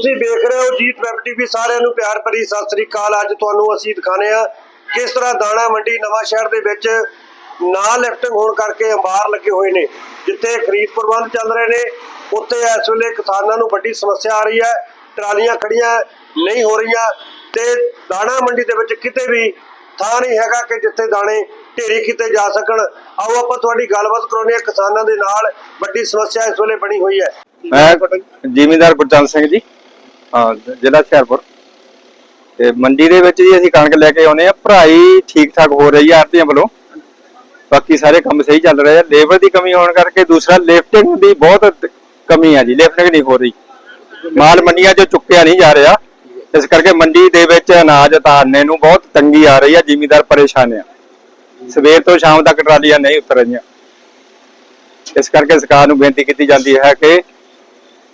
ਤੁਸੀਂ ਵੇਖ ਰਹੇ ਹੋ ਜੀਤ ਵੈਬ ਟੀਵੀ ਸਾਰਿਆਂ ਨੂੰ ਪਿਆਰ ਭਰੀ ਸਤਿ ਸ੍ਰੀ ਅਕਾਲ। ਅੱਜ ਤੁਹਾਨੂੰ ਅਸੀਂ ਦਿਖਾਣੇ ਆ ਕਿਸ ਤਰ੍ਹਾਂ ਦਾਣਾ ਮੰਡੀ ਨਵਾਂ ਸ਼ਹਿਰ ਦੇ ਵਿੱਚ ਨਾ ਲਿਫਟਿੰਗ ਹੋਣ ਕਰਕੇ ਅੰਬਾਰ ਲੱਗੇ ਹੋਏ ਨੇ, ਜਿੱਥੇ ਖਰੀਦ ਪ੍ਰਬੰਧ ਚੱਲ ਰਹੇ ਨੇ। ਉੱਥੇ ਇਸ ਵੇਲੇ ਕਿਸਾਨਾਂ ਨੂੰ ਵੱਡੀ ਸਮੱਸਿਆ ਆ ਰਹੀ ਹੈ, ਟਰਾਲੀਆਂ ਖੜੀਆਂ ਨਹੀਂ ਹੋ ਰਹੀਆਂ ਤੇ ਦਾਣਾ ਮੰਡੀ ਦੇ ਵਿੱਚ ਕਿਤੇ ਵੀ ਥਾਂ ਨਹੀਂ ਹੈਗਾ ਕਿ ਜਿੱਥੇ ਦਾਣੇ ਢੇਰੀ ਕੀਤੇ ਜਾ ਸਕਣ। ਆਓ ਆਪਾਂ ਤੁਹਾਡੀ ਗੱਲਬਾਤ ਕਰਾਉਂਦੇ ਹਾਂ ਕਿਸਾਨਾਂ ਦੇ ਨਾਲ। ਵੱਡੀ ਸਮੱਸਿਆ ਇਸ ਵੇਲੇ ਬਣੀ ਹੋਈ ਹੈ। ਮੈਂ ਜ਼ਿਮੀਂਦਾਰ ਗੁਰਚੰਦ ਸਿੰਘ ਜੀ। ਹਾਂ, ਜ਼ਿਲ੍ਹਾ ਹੁਸ਼ਿਆਰਪੁਰ। ਤੇ ਮੰਡੀ ਦੇ ਵਿੱਚ ਜੀ ਅਸੀਂ ਕਣਕ ਲੈ ਕੇ ਆਉਨੇ ਆ ਭਰਾਈ ਠੀਕ ਠਾਕ ਹੋ ਰਹੀ ਆ ਆਰਤੀਆਂ ਵੱਲੋਂ। ਬਾਕੀ ਸਾਰੇ ਕੰਮ ਸਹੀ ਚੱਲ ਰਹੇ ਆ। ਲੇਬਰ ਦੀ ਕਮੀ ਹੋਣ ਕਰਕੇ ਦੂਸਰਾ ਲਿਫਟਿੰਗ ਦੀ ਬਹੁਤ ਕਮੀ ਆ ਜੀ। ਲਿਫਟਿੰਗ ਨਹੀਂ ਹੋ ਰਹੀ। ਮਾਲ ਮੰਡੀਆਂ 'ਚੋਂ ਚੁੱਕਿਆ ਨਹੀਂ ਜਾ ਰਿਹਾ। ਇਸ ਕਰਕੇ ਮੰਡੀ ਦੇ ਵਿੱਚ ਅਨਾਜ ਉਤਾਰਨੇ ਨੂੰ ਬਹੁਤ ਤੰਗੀ ਆ ਰਹੀ ਆ। ਜਿਮੀਦਾਰ ਪਰੇਸ਼ਾਨ ਆ। ਸਵੇਰ ਤੋਂ ਸ਼ਾਮ ਤੱਕ ਟਰਾਲੀਆਂ ਨਹੀਂ ਉਤਰ ਰਹੀਆਂ। ਇਸ ਕਰਕੇ ਸਰਕਾਰ ਨੂੰ ਬੇਨਤੀ ਕੀਤੀ ਜਾਂਦੀ ਹੈ ਕਿ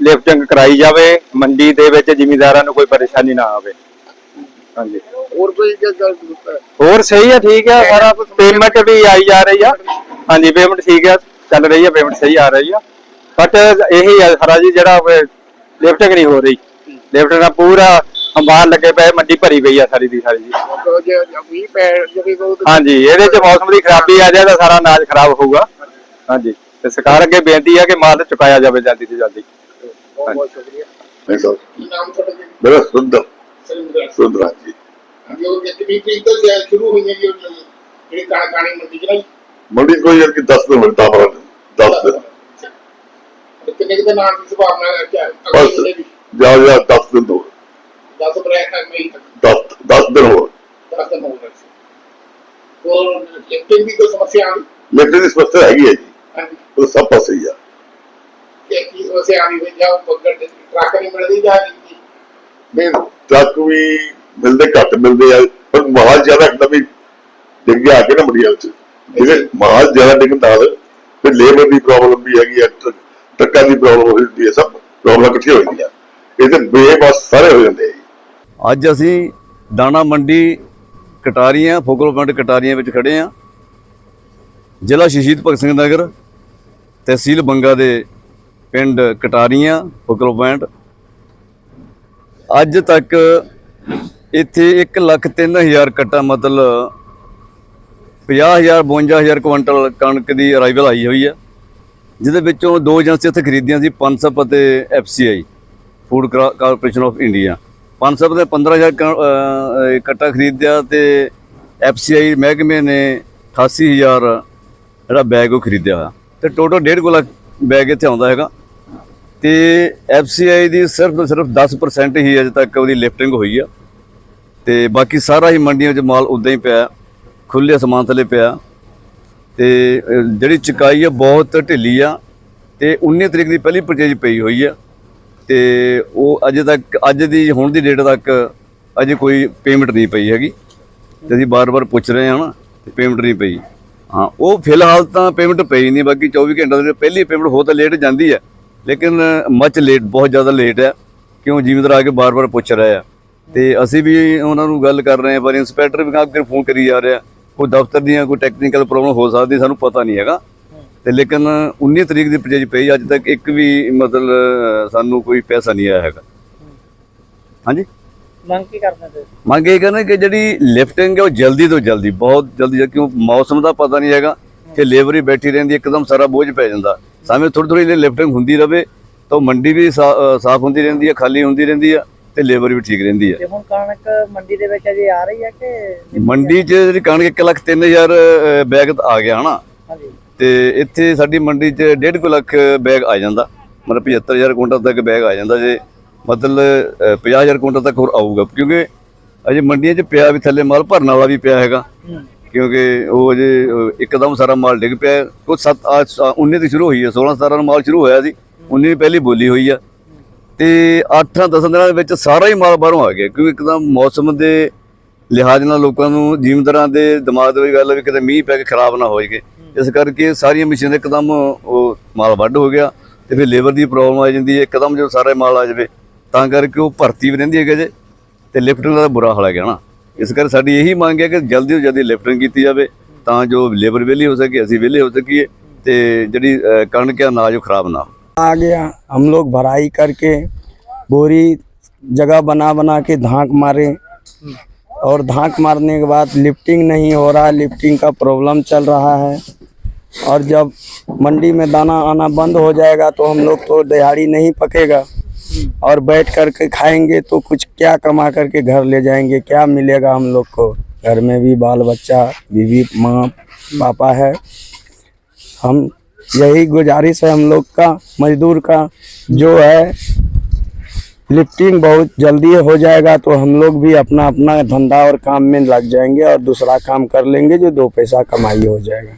ਲਿਫਟਿੰਗ ਕਰਾਈ ਜਾਵੇ ਮੰਡੀ ਦੇ ਵਿੱਚ ਜ਼ਿਮੀਂਦਾਰਾਂ ਨੂੰ ਕੋਈ ਪਰੇਸ਼ਾਨੀ ਨਾ ਆਵੇ। ਹਾਂਜੀ। ਹੋਰ ਕੋਈ ਹੋਰ ਸਹੀ ਹੈ ਠੀਕ ਹੈ ਸਾਰਾ ਪੇਮੈਂਟ ਵੀ ਆਈ ਜਾ ਰਹੀ ਆ। ਹਾਂਜੀ ਪੇਮੈਂਟ ਠੀਕ ਹੈ ਚੱਲ ਰਹੀ ਹੈ ਪੇਮੈਂਟ ਸਹੀ ਆ ਰਹੀ ਆ। ਬਟ ਇਹੀ ਹੈ ਸਾਰਾ ਜੀ ਜਿਹੜਾ ਲਿਫਟਿੰਗ ਨਹੀਂ ਹੋ ਰਹੀ। ਲਿਫਟਿੰਗ ਦਾ ਪੂਰਾ ਅੰਬਾਰ ਲੱਗੇ ਪਏ ਮੰਡੀ ਭਰੀ ਪਈ ਆ ਸਾਰੀ ਦੀ ਸਾਰੀ ਜੀ। ਹਾਂਜੀ ਇਹਦੇ ਚ ਮੌਸਮ ਦੀ ਖਰਾਬੀ ਆ ਜਾਏ ਤਾਂ ਸਾਰਾ ਅਨਾਜ ਖਰਾਬ ਹੋਊਗਾ। ਹਾਂਜੀ ਤੇ ਸਰਕਾਰ ਅੱਗੇ ਬੇਨਤੀ ਹੈ ਕਿ ਮਾਲ ਚੁਕਾਇਆ ਜਾਵੇ ਜਲਦੀ ਤੋਂ ਜਲਦੀ। ਬਹੁਤ ਬਹੁਤ ਸ਼ੁਕਰੀਆ। ਨਹੀਂ ਸਰ ਨਾਮ ਤੁਹਾਡਾ ਜੀ? ਮੇਰਾ ਸੁੰਦਰ ਸੁੰਦਰਾ ਜੀ। ਜੋ ਤਰੀਕ ਤੋਂ ਸ਼ਾਇਦ ਸ਼ੁਰੂ ਹੋਈ ਹੈ ਜੀ ਜਿਹੜੀ ਕਣ ਮੰਡੀ ਜਿਹੜਾ ਮੰਡੀ ਕੋਈ ਯਾਰ ਕਿ 10 ਦਿਨ ਮਿਲਦਾ ਹਮਾਰਾ 10 ਦਿਨ। ਕਿੰਨੇ ਕੁ ਦਿਨ ਆਉਣ ਦੀ ਸੰਭਾਵਨਾ ਕਿ ਬਸ ਜਾ? ਜਾ 10 ਦਿਨ ਦੋ 10 ਅਪ੍ਰੈਲ ਤੱਕ ਮਈ ਤੱਕ। 10 10 ਦਿਨ ਹੋਰ। 10 ਦਿਨ ਹੋ ਗਏ ਸੀ ਹੋਰ ਲਿਫਟਿੰਗ ਦੀ ਕੋਈ ਸਮੱਸਿਆ ਆ ਲੇਕਿਨ ਇਸ ਵਕਤ ਹੈਗੀ ਹੈ ਜੀ। ਉਹ ਸਭ ਪਾਸੇ ਹੀ ਆ। ਆ ਨਹੀਂ ਟਰੱਕ ਵੀ ਮਿਲਦੇ ਘੱਟ ਮਿਲਦੇ ਆ ਪਰ ਮਾਲ ਜ਼ਿਆਦਾ ਨਵੀਂ ਡਿੱਗ ਗਿਆ ਕਿ ਨਾ ਮੰਡੀਆਂ ਵਿੱਚ। ਜਿਹੜੇ ਮਾਲ ਜ਼ਿਆਦਾ ਡਿੱਗਦਾ ਫਿਰ ਲੇਬਰ ਦੀ ਪ੍ਰੋਬਲਮ ਵੀ ਹੈਗੀ ਆ ਟਰੱਕ- ਦੀ ਪ੍ਰੋਬਲਮ ਹੋ ਜਾਂਦੀ ਹੈ ਸਭ ਪ੍ਰੋਬਲਮ ਇਕੱਠੀਆਂ ਹੋ ਜਾਂਦੀਆਂ। ਇਹ ਤੇ ਬੇਬਸ ਸਾਰੇ ਹੋ ਜਾਂਦੇ ਆ ਅੱਜ ਅਸੀਂ ਦਾਣਾ ਮੰਡੀ ਕਟਾਰੀਆਂ ਫੋਕਲ ਪੁਆਇੰਟ ਕਟਾਰੀਆਂ ਵਿੱਚ ਖੜੇ ਆ। ਜ਼ਿਲ੍ਹਾ ਸ਼ਹੀਦ ਭਗਤ ਸਿੰਘ ਨਗਰ ਤਹਿਸੀਲ ਬੰਗਾ ਦੇ ਪਿੰਡ ਕਟਾਰੀਆਂ ਫੋਕਲ ਪੁਆਇੰਟ। ਅੱਜ ਤੱਕ ਇੱਥੇ 1 ਲੱਖ ਤਿੰਨ ਹਜ਼ਾਰ ਕਟਾ ਮਤਲਬ 50000 52000 ਕੁਇੰਟਲ ਕਣਕ ਦੀ ਅਰਾਈਵਲ ਆਈ ਹੋਈ ਹੈ ਜਿਹਦੇ ਵਿੱਚੋਂ ਦੋ ਏਜੰਸੀ ਇੱਥੇ ਖਰੀਦੀਆਂ ਸੀ ਪੰਸਪ ਅਤੇ FCI Food Corporation of India Punsup ਦੇ 15000 ਕ- ਅਹ, ਅਹ, ਕੱਟਾ ਖਰੀਦਿਆ ਤੇ ਐਫਸੀਆਈ ਮਹਿਕਮੇ ਨੇ 88000 ਜਿਹੜਾ ਬੈਗ ਉਹ ਖਰੀਦਿਆ ਹੋਇਆ। ਤੇ ਟੋਟਲ 1.5 ਲੱਖ ਬੈਗ ਇੱਥੇ ਆਉਂਦਾ ਹੈਗਾ। ਤੇ ਐਫਸੀਆਈ ਦੀ ਸਿਰਫ ਤੇ ਸਿਰਫ 10% ਹੀ ਅਜੇ ਤੱਕ ਉਹਦੀ ਲਿਫਟਿੰਗ ਹੋਈ ਆ। ਤੇ ਬਾਕੀ ਸਾਰਾ ਹੀ ਮੰਡੀਆਂ 'ਚ ਮਾਲ ਉਦਾਂ ਹੀ ਪਿਆ ਖੁੱਲੇ ਸਮਾਨ ਥੱਲੇ ਪਿਆ। ਤੇ ਜਿਹੜੀ ਚੁਕਾਈ ਆ ਬਹੁਤ ਢਿੱਲੀ ਆ ਤੇ 19 ਤਰੀਕ ਦੀ ਪਹਿਲੀ ਪਰਚੇਜ ਪਈ ਹੋਈ ਆ। ਤੇ ਉਹ ਅਜੇ ਤੱਕ, ਅੱਜ ਦੀ, ਹੁਣ ਦੀ ਡੇਟ ਤੱਕ ਅਜੇ ਕੋਈ ਪੇਮੈਂਟ ਨਹੀਂ ਪਈ ਹੈਗੀ। ਤੇ ਅਸੀਂ ਬਾਰ-ਬਾਰ ਪੁੱਛ ਰਹੇ ਹਾਂ ਨਾ ਪੇਮੈਂਟ ਨਹੀਂ ਪਈ। ਹਾਂ, ਉਹ ਫਿਲਹਾਲ ਤਾਂ ਪੇਮੈਂਟ ਪਈ ਨਹੀਂ, ਬਾਕੀ 24 ਘੰਟੇ ਦੇ ਪਹਿਲੀ ਪੇਮੈਂਟ ਹੋ ਤਾਂ ਲੇਟ ਜਾਂਦੀ ਹੈ ਲੇਕਿਨ ਮੱਚ ਲੇਟ ਬਹੁਤ ਜ਼ਿਆਦਾ ਲੇਟ ਹੈ। ਕਿਉਂ? ਜ਼ਿਮੀਂਦਾਰ ਆ ਕੇ ਬਾਰ-ਬਾਰ ਪੁੱਛ ਰਹੇ ਆ। ਤੇ ਅਸੀਂ ਵੀ ਉਹਨਾਂ ਨੂੰ ਗੱਲ ਕਰ ਰਹੇ ਹਾਂ ਪਰ ਇੰਸਪੈਕਟਰ ਵੀ ਅੱਗੇ ਫੋਨ ਕਰੀ ਜਾ ਰਿਹਾ। ਕੋਈ ਦਫ਼ਤਰ ਦੀਆਂ ਕੋਈ ਟੈਕਨੀਕਲ ਪ੍ਰੋਬਲਮ ਹੋ ਸਕਦੀ ਸਾਨੂੰ ਪਤਾ ਨਹੀਂ ਹੈਗਾ। ਤੇ ਲੇਕਿਨ 19 ਤਰੀਕ ਦੀ ਪਰਚੇਜ ਪਈ ਅੱਜ ਤੱਕ ਇੱਕ ਵੀ ਮਤਲਬ ਸਾਨੂੰ ਕੋਈ ਪੈਸਾ ਨਹੀਂ ਆਇਆ ਹੈਗਾ। ਹਾਂਜੀ? ਮੰਗ ਕੀ ਕਰਦੇ ਤੁਸੀਂ? ਮੰਗ ਇਹ ਕਰਨਾ ਕਿ ਜਿਹੜੀ ਲਿਫਟਿੰਗ ਹੈ ਉਹ ਜਲਦੀ ਤੋਂ ਜਲਦੀ ਬਹੁਤ ਜਲਦੀ ਕਿਉਂ? ਮੌਸਮ ਦਾ ਪਤਾ ਨਹੀਂ ਹੈਗਾ। ਕਿ ਲੇਬਰ ਹੀ ਬੈਠੀ ਰਹਿੰਦੀ ਇੱਕਦਮ ਸਾਰਾ ਬੋਝ ਪੈ ਜਾਂਦਾ। ਸਾਵੇਂ ਥੋੜੀ ਥੋੜੀ ਲਿਫਟਿੰਗ ਹੁੰਦੀ ਰਵੇ ਤਾਂ ਮੰਡੀ ਵੀ ਸਾਫ਼ ਹੁੰਦੀ ਰਹਿੰਦੀ ਹੈ ਖਾਲੀ ਹੁੰਦੀ ਰਹਿੰਦੀ ਹੈ ਤੇ ਲੇਬਰ ਵੀ ਠੀਕ ਰਹਿੰਦੀ ਹੈ। ਤੇ ਹੁਣ ਕਣਕ ਮੰਡੀ ਦੇ ਵਿੱਚ ਅਜੇ ਆ ਰਹੀ ਹੈ ਕਿ ਮੰਡੀ 'ਚ ਜਿਹੜੀ ਕਣਕ 1 ਲੱਖ 3000 ਬੈਗ ਆ ਗਿਆ ਹਨਾ। ਤੇ ਇੱਥੇ ਸਾਡੀ ਮੰਡੀ 'ਚ 1.5 ਲੱਖ ਬੈਗ ਆ ਜਾਂਦਾ ਮਤਲਬ 75000 ਕੁਇੰਟਲ ਤੱਕ ਬੈਗ ਆ ਜਾਂਦਾ ਜੇ ਮਤਲਬ ਅ, 50000 ਕੁਇੰਟਲ ਤੱਕ ਹੋਰ ਆਊਗਾ ਕਿਉਂਕਿ ਅਜੇ ਮੰਡੀਆਂ 'ਚ ਪਿਆ ਵੀ ਥੱਲੇ ਮਾਲ ਭਰਨ ਵਾਲਾ ਵੀ ਪਿਆ ਹੈਗਾ। ਕਿਉਂਕਿ ਉਹ ਅਜੇ ਇੱਕਦਮ ਸਾਰਾ ਮਾਲ ਡਿੱਗ ਪਿਆ। ਕੁਝ 7 19 ਤੋਂ ਸ਼ੁਰੂ ਹੋਈ ਹੈ 16 17 ਨੂੰ ਮਾਲ ਸ਼ੁਰੂ ਹੋਇਆ ਸੀ। 19 ਦੀ ਪਹਿਲੀ ਬੋਲੀ ਹੋਈ ਆ। ਤੇ 8 10 ਦਿਨਾਂ ਦੇ ਵਿੱਚ ਸਾਰਾ ਹੀ ਮਾਲ ਬਾਹਰੋਂ ਆ ਗਿਆ, ਕਿਉਂਕਿ ਇੱਕਦਮ ਮੌਸਮ ਦੇ ਲਿਹਾਜ਼ ਨਾਲ ਲੋਕਾਂ ਨੂੰ ਜ਼ਿਮੀਂਦਾਰਾਂ ਦੇ ਦਿਮਾਗ ਦੇ ਵਿੱਚ ਗੱਲ ਹੈ ਵੀ ਕਿਤੇ ਮੀਂਹ ਪੈ ਕੇ ਖਰਾਬ ਨਾ ਹੋ ਜਾਵੇ ਇਸ ਕਰਕੇ ਸਾਰੀਆਂ ਮਸ਼ੀਨਾਂ ਇੱਕਦਮ ਉਹ ਮਾਲ ਵੱਢ ਹੋ ਗਿਆ ਤੇ ਫਿਰ ਲੇਬਰ ਦੀ ਪ੍ਰੋਬਲਮ ਆ ਜਾਂਦੀ ਹੈ, ਇੱਕਦਮ ਜਦੋਂ ਸਾਰਾ ਮਾਲ ਆ ਜਾਵੇ, ਤਾਂ ਕਰਕੇ ਉਹ ਭਰਤੀ ਵੀ ਰਹਿੰਦੀ ਹੈ ਜੇ, ਤੇ ਲਿਫਟ ਦਾ ਬੁਰਾ ਹਾਲ ਹੈ ਗਿਆ ਨਾ। ਇਸ ਕਰਕੇ ਸਾਡੀ ਇਹੀ ਮੰਗ ਹੈ ਕਿ ਜਲਦੀ ਤੋਂ ਜਲਦੀ ਲਿਫਟਿੰਗ ਕੀਤੀ ਜਾਵੇ ਤਾਂ ਜੋ ਲੇਬਰ ਵਿਹਲੀ ਹੋ ਸਕੇ ਅਸੀਂ ਵਿਹਲੇ ਹੋ ਸਕੀਏ ਤੇ ਜਿਹੜੀ ਅਹ, ਕਣਕ ਹੈ ਅਨਾਜ ਉਹ ਖਰਾਬ ਨਾ ਹੋ आ गया हम लोग भराई करके बोरी जगह बना बना के धाक मारे और धाक मारने के बाद लिफ्टिंग नहीं हो रहा लिफ्टिंग का प्रॉब्लम चल रहा है और जब मंडी में दाना आना बंद हो जाएगा तो हम लोग तो दिहाड़ी नहीं पकेगा और बैठ करके खाएँगे तो कुछ क्या कमा करके घर ले जाएँगे? क्या मिलेगा हम लोग को? घर में भी बाल बच्चा, बीवी माँ, पापा है। हम यही गुजारिश है हम लोग का, मजदूर का, जो है लिफ्टिंग बहुत जल्दी हो जाएगा तो हम लोग भी अपना अपना धंधा और काम में लग जाएँगे और दूसरा काम कर लेंगे जो दो पैसा कमाई हो जाएगा।